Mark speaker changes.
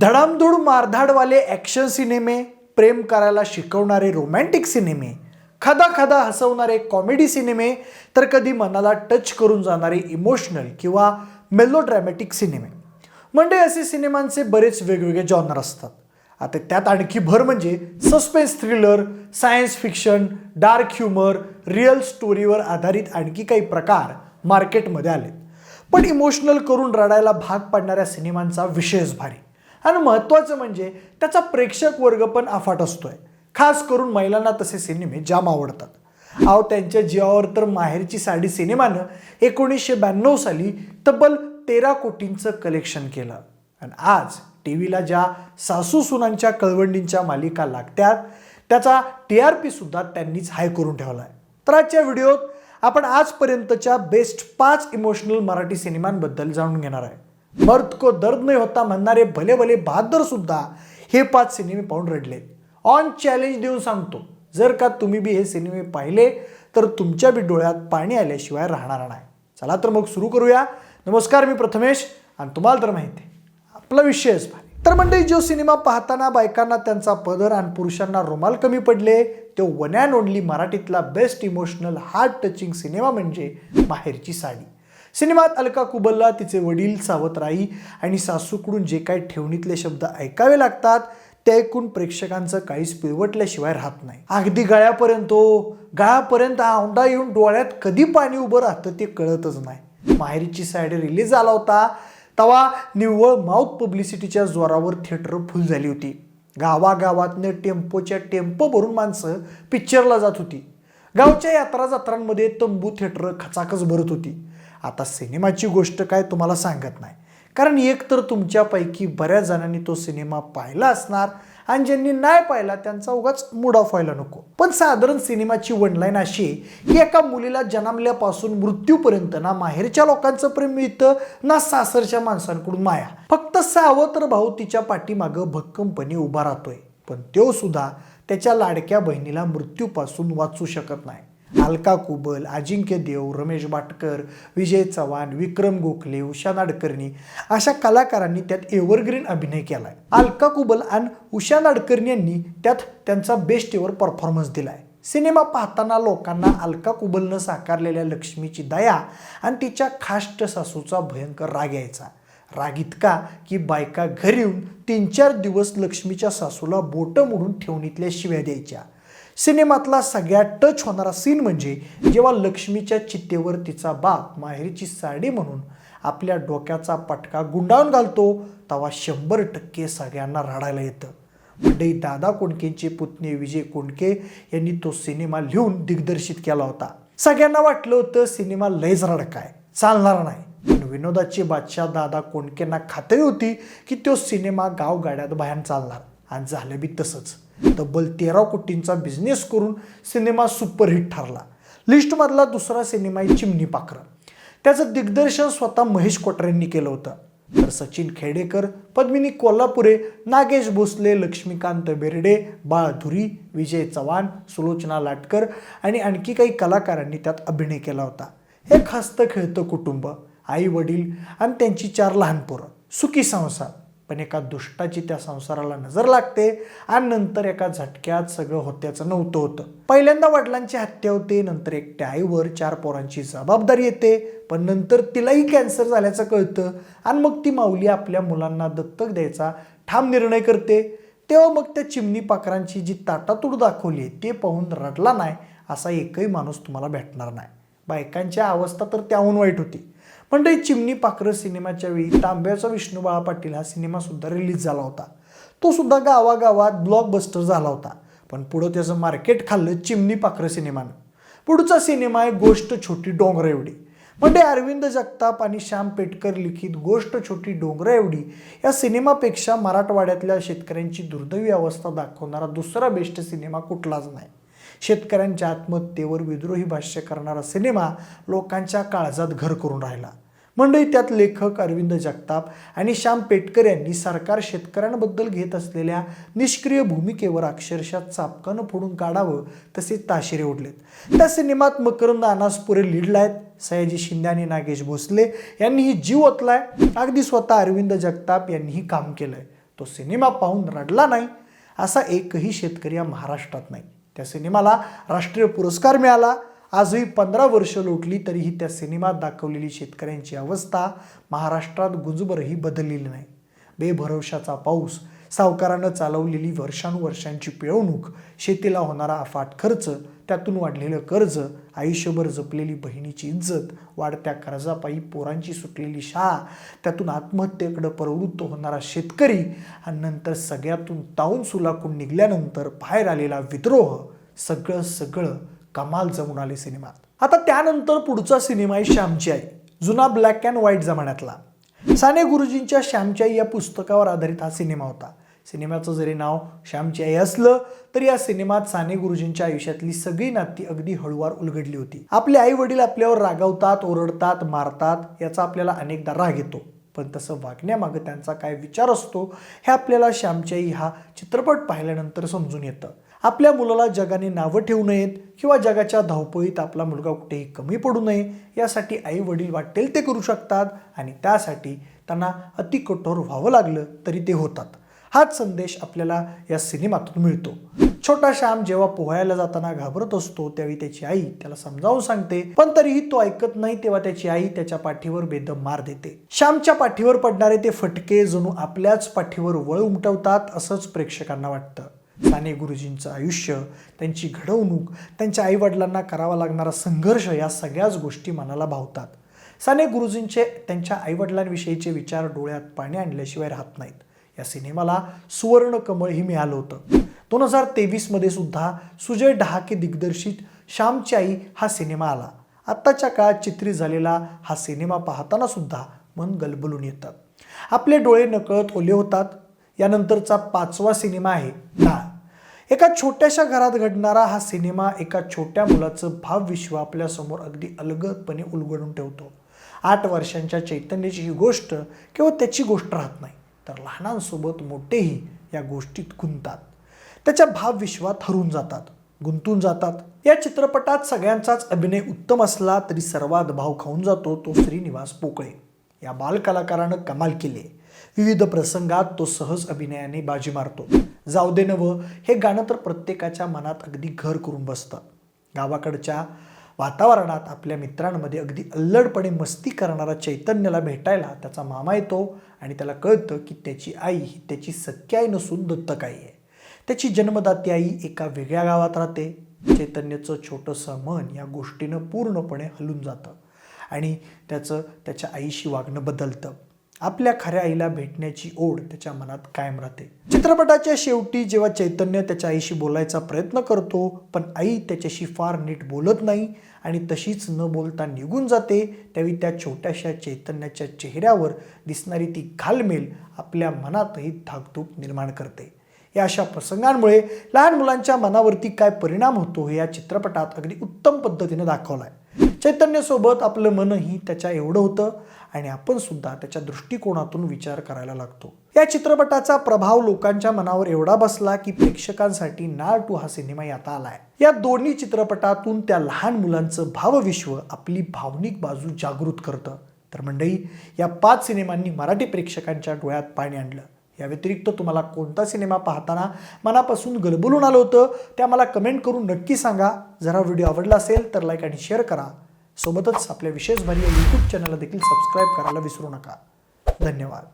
Speaker 1: धडामधूड मारधाडवाले action सिनेमे प्रेम करायला शिकवणारे रोमॅन्टिक सिनेमे खदा खदा हसवणारे कॉमेडी सिनेमे तर कधी मनाला टच करून जाणारे इमोशनल किंवा मेलोड्रॅमॅटिक सिनेमे म्हणजे असे सिनेमांचे बरेच वेगवेगळे जॉनर असतात. आता त्यात आणखी भर म्हणजे suspense thriller science fiction dark humour real स्टोरीवर आधारित आणखी काही प्रकार मार्केटमध्ये आलेत. पण इमोशनल करून रडायला भाग पाडणाऱ्या सिनेमांचा विशेष भारी. आणि महत्त्वाचं म्हणजे त्याचा प्रेक्षक वर्ग पण अफाट असतोय. खास करून महिलांना तसे सिनेमे जाम आवडतात. अहो त्यांच्या जीवावर तर माहेरची साडी सिनेमानं एकोणीसशे ब्याण्णव साली तब्बल तेरा कोटींचं कलेक्शन केलं. आणि आज टी व्हीला ज्या सासू सुनांच्या कळवंडींच्या मालिका लागतात त्याचा टी आर पी सुद्धा त्यांनीच हाय करून ठेवला आहे तर आजच्या व्हिडिओत आपण आजपर्यंतच्या बेस्ट पाच इमोशनल मराठी सिनेमांबद्दल जाणून घेणार आहे. मर्द को दर्द नाही होता म्हणणारे भले भले बहादर सुद्धा हे पाच सिनेमे पाहून रडले. ऑन चॅलेंज देऊन सांगतो जर का तुम्ही बी हे सिनेमे पाहिले तर तुमच्या बी डोळ्यात पाणी आल्याशिवाय राहणार नाही. चला तर मग सुरू करूया. नमस्कार मी प्रथमेश आणि तुम्हाला तर माहिती आहे आपला विषयच तर मंडळी जो सिनेमा पाहताना बायकांना त्यांचा पदर आणि पुरुषांना रुमाल कमी पडले तो one and only मराठीतला best emotional heart touching cinema म्हणजे माहेरची साडी. सिनेमात अलका कुबलला तिचे वडील सावतराई आणि सासूकडून जे काही ठेवणीतले शब्द ऐकावे लागतात ते ऐकून प्रेक्षकांचं काहीच पिळवटल्याशिवाय राहत नाही. अगदी गळ्यापर्यंत हो. गळ्यापर्यंत हा येऊन डोळ्यात कधी पाणी उभं राहतं ते कळतच नाही. माहेरीची साईड रिलीज झाला होता तेव्हा निव्वळ माउथ पब्लिसिटीच्या जोरावर थिएटर फुल झाली होती. गावागावातनं टेम्पोच्या टेम्पो भरून माणसं पिक्चरला जात होती. गावच्या यात्रा जत्रांमध्ये तंबू थिएटर खचाखच भरत होती. आता सिनेमाची गोष्ट काय तुम्हाला सांगत नाही. कारण एक तर तुमच्यापैकी बऱ्याच जणांनी तो सिनेमा पाहिला असणार आणि ज्यांनी नाही पाहिला त्यांचा उगाच मूड ऑफ व्हायला नको. पण साधारण सिनेमाची वनलाईन अशी आहे की एका मुलीला जन्मल्यापासून मृत्यूपर्यंत ना माहेरच्या लोकांचं प्रेम मिळतं ना सासरच्या माणसांकडून माया. फक्त सावत्र भाऊ तिच्या पाठीमागं भक्कमपणे उभा राहतोय. पण तो सुद्धा त्याच्या लाडक्या बहिणीला मृत्यूपासून वाचू शकत नाही. अलका कुबल अजिंक्य देव रमेश भाटकर विजय चव्हाण विक्रम गोखले उषा नाडकर्णी अशा कलाकारांनी त्यात एव्हरग्रीन अभिनय केला आहे अलका कुबल आणि उषा नाडकर्णी यांनी त्यात त्यांचा बेस्ट एवर परफॉर्मन्स दिलाय. सिनेमा पाहताना लोकांना अलका कुबलनं साकारलेल्या लक्ष्मीची दया आणि तिच्या खाष्ट सासूचा भयंकर राग यायचा. राग इतका की बायका घरी येऊन तीन चार दिवस लक्ष्मीच्या सासूला बोटं मोडून ठेवणीतल्या शिव्या द्यायच्या. सिनेमातला सगळ्यात टच होणारा सीन म्हणजे जेव्हा लक्ष्मीच्या चित्तेवर तिचा बाप माहेरीची साडी म्हणून आपल्या डोक्याचा पटका गुंडाळून घालतो तेव्हा शंभर टक्के सगळ्यांना रडायला येतं. म्हणजे दादा कोंडकेंचे पुतणे विजय कोंडके यांनी तो सिनेमा लिहून दिग्दर्शित केला होता. सगळ्यांना वाटलं होतं सिनेमा लयच रडकाय चालणार नाही. पण विनोदाची बादशाह दादा कोंडकेंना खात्री होती की तो सिनेमा गावगाड्यात बाहेर चालणार? आणि झालं बी तसंच. तब्बल तेरा कोटींचा बिझनेस करून सिनेमा सुपरहिट ठरला. लिस्टमधला दुसरा सिनेमा आहे चिमणी पाखरं. त्याचं दिग्दर्शन स्वतः महेश कोटरेंनी केलं होतं. तर सचिन खेडेकर पद्मिनी कोल्हापुरे नागेश भोसले लक्ष्मीकांत बेर्डे बाळधुरी विजय चव्हाण सुलोचना लाटकर आणि आणखी काही कलाकारांनी त्यात अभिनय केला होता. हे खासतं खेळतं कुटुंब आई वडील आणि त्यांची चार लहान पोरं. सुखी संसार. पण एका दुष्टाची त्या संसाराला नजर लागते आणि नंतर एका झटक्यात सगळं होत्याचं नव्हतं होतं. पहिल्यांदा वडिलांची हत्या होते नंतर एकट्या आईवर चार पोरांची जबाबदारी येते पण नंतर तिलाही कॅन्सर झाल्याचं कळतं आणि मग ती माऊली आपल्या मुलांना दत्तक द्यायचा ठाम निर्णय करते. तेव्हा मग त्या चिमणी पाखरांची जी ताटातूड दाखवली ते पाहून रडला नाही असा एकही माणूस तुम्हाला भेटणार नाही. बायकांच्या अवस्था तर त्याहून वाईट होती. पण ते चिमणी पाखरं सिनेमाच्या वेळी तांब्याचा विष्णू बाळा पाटील हा सिनेमासुद्धा रिलीज झाला होता. तो सुद्धा गावागावात ब्लॉकबस्टर झाला होता. पण पुढं त्याचं मार्केट खाल्लं चिमणी पाखरं सिनेमानं. पुढचा सिनेमा आहे गोष्ट छोटी डोंगर एवढी. म्हणजे अरविंद जगताप आणि श्याम पेटकर लिखित गोष्ट छोटी डोंगरा एवढी या सिनेमापेक्षा मराठवाड्यातल्या शेतकऱ्यांची दुर्दैवी अवस्था दाखवणारा दुसरा बेस्ट सिनेमा कुठलाच नाही. शेतकऱ्यांच्या आत्महत्येवर विद्रोही भाष्य करणारा सिनेमा लोकांच्या काळजात घर करून राहिला. मंडळी त्यात लेखक अरविंद जगताप आणि श्याम पेटकर यांनी सरकार शेतकऱ्यांबद्दल घेत असलेल्या निष्क्रिय भूमिकेवर अक्षरशः चापकानं फोडून काढावं तसेच ताशेरे ओढलेत. त्या सिनेमात मकरंद अनासपुरे लीडला आहेत. सयाजी शिंदे आणि नागेश भोसले यांनीही जीव ओतलाय. अगदी स्वतः अरविंद जगताप यांनीही काम केलंय. तो सिनेमा पाहून रडला नाही असा एकही शेतकरी या महाराष्ट्रात नाही. त्या सिनेमाला राष्ट्रीय पुरस्कार मिळाला. आजही पंधरा वर्ष लोटली तरीही त्या सिनेमात दाखवलेली शेतकऱ्यांची अवस्था महाराष्ट्रात गुजबरही बदललेली नाही. बेभरवशाचा पाऊस सावकारानं चालवलेली वर्षानुवर्षांची पिळवणूक शेतीला होणारा अफाट खर्च त्यातून वाढलेलं कर्ज आयुष्यभर जपलेली बहिणीची इज्जत वाढत्या कर्जापायी पोरांची सुटलेली शाळा त्यातून आत्महत्येकडे प्रवृत्त होणारा शेतकरी आणि नंतर सगळ्यातून ताऊन सुलाकून निघाल्यानंतर बाहेर आलेला विद्रोह सगळं सगळं कमाल जमून आले सिनेमात. आता त्यानंतर पुढचा सिनेमा आहे श्यामची आई. जुना ब्लॅक अँड व्हाईट जमान्यातला. साने गुरुजींच्या श्यामची आई या पुस्तकावर आधारित हा सिनेमा होता. सिनेमाचं जरी नाव श्यामची आई असलं तरी या सिनेमात साने गुरुजींच्या आयुष्यातली सगळी नाती अगदी हळूवार उलगडली होती. आपले आई वडील आपल्यावर रागावतात ओरडतात मारतात याचा आपल्याला अनेकदा राग येतो. पण तसं वागण्यामागं त्यांचा काय विचार असतो हे आपल्याला श्यामची आई हा चित्रपट पाहिल्यानंतर समजून येतं. आपल्या मुलाला जगाने नावं ठेवू नयेत किंवा जगाच्या धावपळीत आपला मुलगा कुठेही कमी पडू नये यासाठी आई वडील वाटेल ते करू शकतात आणि त्यासाठी त्यांना अति कठोर व्हावं लागलं तरी ते होतात. हाच संदेश आपल्याला या सिनेमातून मिळतो. छोटा श्याम जेव्हा पोहायला जाताना घाबरत असतो त्यावेळी त्याची आई त्याला समजावून सांगते पण तरीही तो ऐकत नाही तेव्हा त्याची आई त्याच्या पाठीवर बेदम मार देते. श्यामच्या पाठीवर पडणारे ते फटके जणू आपल्याच पाठीवर वळ उमटवतात असंच प्रेक्षकांना वाटतं. साने गुरुजींचं आयुष्य त्यांची घडवणूक त्यांच्या आईवडिलांना करावा लागणारा संघर्ष या सगळ्याच गोष्टी मनाला भावतात. साने गुरुजींचे त्यांच्या आईवडिलांविषयीचे विचार डोळ्यात पाणी आणल्याशिवाय राहत नाहीत. या सिनेमाला सुवर्ण कमळ ही मिळालं होतं. दोन हजार तेवीसमध्ये सुद्धा सुजय डहाके दिग्दर्शित श्यामची आई हा सिनेमा आला. आत्ताच्या काळात चित्रित झालेला हा सिनेमा पाहताना सुद्धा मन गलबलून येतात आपले डोळे नकळत ओले होतात. यानंतरचा पाचवा सिनेमा आहे डाळ. एका छोट्याशा घरात घडणारा हा सिनेमा एका छोट्या मुलाचं भावविश्व आपल्यासमोर अगदी अलगदपणे उलगडून ठेवतो. आठ वर्षांच्या चैतन्याची ही गोष्ट केवळ त्याची गोष्ट राहत नाही तर लहानांसोबत मोठेही या गोष्टीत गुंतात त्याच्या भावविश्वात हरून जातात गुंतून जातात. या चित्रपटात सगळ्यांचाच अभिनय उत्तम असला तरी सर्वात भाव खाऊन जातो तो श्रीनिवास पोकळे. या बालकलाकारानं कमाल केली. आहे विविध प्रसंगात तो सहज अभिनयाने बाजी मारतो. जाऊ दे नवं हे गाणं तर प्रत्येकाच्या मनात अगदी घर करून बसतं. गावाकडच्या वातावरणात आपल्या मित्रांमध्ये अगदी अल्लडपणे मस्ती करणारा चैतन्याला भेटायला त्याचा मामा येतो आणि त्याला कळतं की त्याची आई ही त्याची सख्या आई नसून दत्तक आई आहे. त्याची जन्मदाती आई एका वेगळ्या गावात राहते. चैतन्याचं छोटंसं मन या गोष्टीनं पूर्णपणे हलून जातं आणि त्याचं त्याच्या आईशी वागणं बदलतं. आपल्या खऱ्या आईला भेटण्याची ओढ त्याच्या मनात कायम राहते. चित्रपटाच्या शेवटी जेव्हा चैतन्य त्याच्या आईशी बोलायचा प्रयत्न करतो पण आई त्याच्याशी फार नीट बोलत नाही आणि तशीच न बोलता निघून जाते त्यावेळी त्या छोट्याशा चैतन्याच्या चेहऱ्यावर दिसणारी ती घालमेल आपल्या मनातही धाकधूक निर्माण करते. या अशा प्रसंगांमुळे लहान मुलांच्या मनावरती काय परिणाम होतो हे या चित्रपटात अगदी उत्तम पद्धतीने दाखवलं आहे चैतन्यासोबत आपलं मनही त्याच्या एवढं होतं आणि आपण सुद्धा त्याच्या दृष्टिकोनातून विचार करायला लागतो. या चित्रपटाचा प्रभाव लोकांच्या मनावर एवढा बसला की प्रेक्षकांसाठी नाळ टू हा सिनेमा आता आलाय. या दोन्ही चित्रपटातून त्या लहान मुलांचं भावविश्व आपली भावनिक बाजू जागृत करतं. तर मंडळी या पाच सिनेमांनी मराठी प्रेक्षकांच्या डोळ्यात पाणी आणलं. या व्यतिरिक्त तुम्हाला कोणता सिनेमा पाहताना मनापासून गलबलून आलं होतं त्या मला कमेंट करून नक्की सांगा. जरा व्हिडिओ आवडला असेल तर लाईक आणि शेअर करा. सोबतच आपल्या विशेष भारी या यूट्यूब चॅनलला देखील सबस्क्राईब करायला विसरू नका. धन्यवाद.